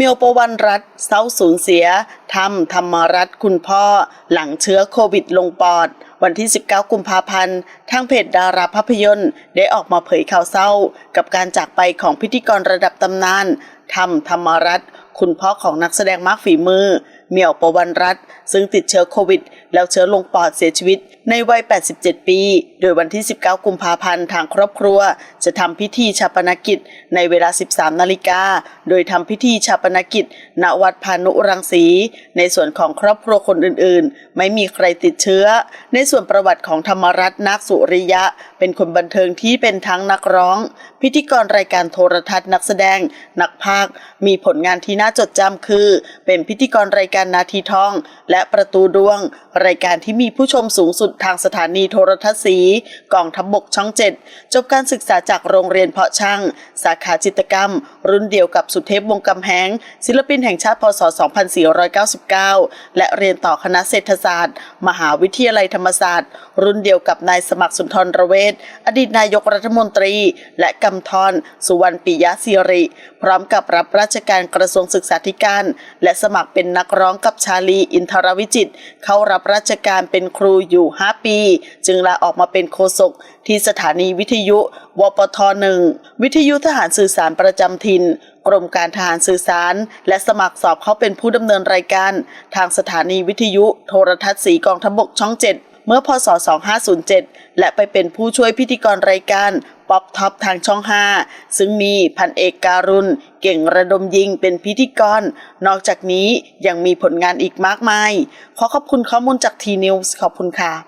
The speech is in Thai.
เมียวประวันรัฐเศร้าสูญเสียทำธรรมรัฐคุณพ่อหลังเชื้อโควิดลงปอด วันที่ 19 กุมภาพันธ์ทางเพจดาราภาพยนตร์ ได้ออกมาเผยข่าวเศร้า กับการจากไปของพิธีกรระดับตำนานทำธรรมรัฐคุณพ่อของนักแสดงมากฝีมือเมียวประวันรัฐซึ่งติดเชื้อโควิด แล้วเชื้อลงปอดเสียชีวิต ในวัย 87 ปี โดยวันที่ 19 กุมภาพันธ์ทางครอบครัว จะทำพิธีชาปนกิจ ในเวลา 13 นาฬิกา โดยทำพิธีชาปนกิจ ณ วัดพานุรังสี ในส่วนของครอบครัวคนอื่นๆ ไม่มีใครติดเชื้อ ในส่วนประวัติของธรรมรัตน์นาคสุริยะ เป็นคนบันเทิงที่เป็นทั้งนักร้อง พิธีกรรายการโทรทัศน์นักแสดง นักพากย์มีผลงานที่น่าจดจำคือ เป็นพิธีกรรายการนาทีทอง และประตูดวง รายการที่มีผู้ชมสูงสุดทางสถานีโทรทัศน์สีกองทัพบบกช่องเจ็ดจบการศึกษาจากโรงเรียนเพาะช่าง สาขาจิตกรรม รุ่นเดียวกับสุเทพวงกำแหงศิลปินแห่งชาติพศ 2499 และเรียนต่อคณะเศรษฐศาสตร์ มหาวิทยาลัยธรรมศาสตร์ รุ่นเดียวกับนายสมัครสุนทรระเวทอดีตนายกรัฐมนตรี และกำธรสุวรรณปิยะศิริ พร้อมกับรับราชการกระทรวงศึกษาธิการ และสมัครเป็นนักร้องกับชาลีอินทรวิจิตเข้ารับราชการเป็นครูอยู่5ปี จึงลาออกมาเป็นโฆษกที่สถานีวิทยุ วปทหนึ่ง วิทยุทหารสื่อสารประจำถิ่น กรมการทหารสื่อสาร และสมัครสอบเขาเป็นผู้ดำเนินรายการ ทางสถานีวิทยุ โทรทัศน์สีกองทพบกช่อง 7 เมื่อพศ 2507 และไปเป็นผู้ช่วยพิธีกรรายการป๊อปท็อปทางช่อง 5 ซึ่งมีพันเอกการุณ เก่งระดมยิงเป็นพิธีกร นอกจากนี้ยังมีผลงานอีกมากมาย ขอขอบคุณข้อมูลจากทีนิวส์ขอบคุณค่ะ